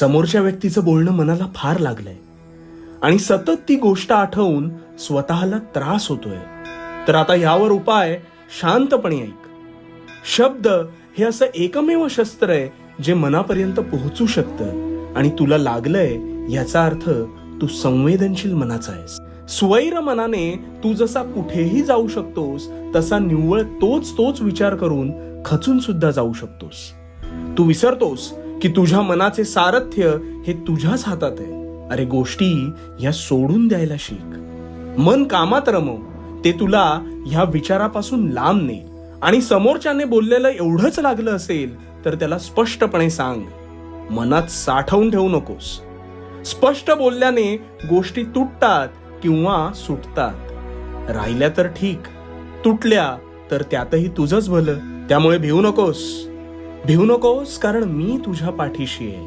समोरच्या व्यक्तीचं बोलणं मनाला फार लागलंय. आणि सतत ती गोष्ट आठवून स्वतःला त्रास होतोय. तर आता यावर उपाय शांतपणे ऐक. शब्द हे असं एकमेव शस्त्र आहे जे मनापर्यंत पोहोचू शकतं आणि तुला लागलंय याचा अर्थ तू संवेदनशील मनाचा आहेस. स्वैर मनाने तू जसा कुठेही जाऊ शकतोस तसा निव्वळ तोच तोच विचार करून खचून सुद्धा जाऊ शकतोस. तू विसरतोस की तुझ्या मनाचे सारथ्य हे तुझ्याच हातात आहे. अरे गोष्टी ह्या सोडून द्यायला शिक. मन कामात रमव. ते तुला ह्या विचारापासून लांब ने आणि समोरच्याने बोललेलं एवढंच लागलं असेल तर त्याला स्पष्टपणे सांग मनात साठवून ठेवू नकोस. स्पष्ट बोलल्याने गोष्टी तुटतात किंवा सुटतात. राहिल्या तर ठीक तुटल्या तर त्यातही तुझंच भलं त्यामुळे भिवू नकोस. भिवू नकोस कारण मी तुझ्या पाठीशी आहे.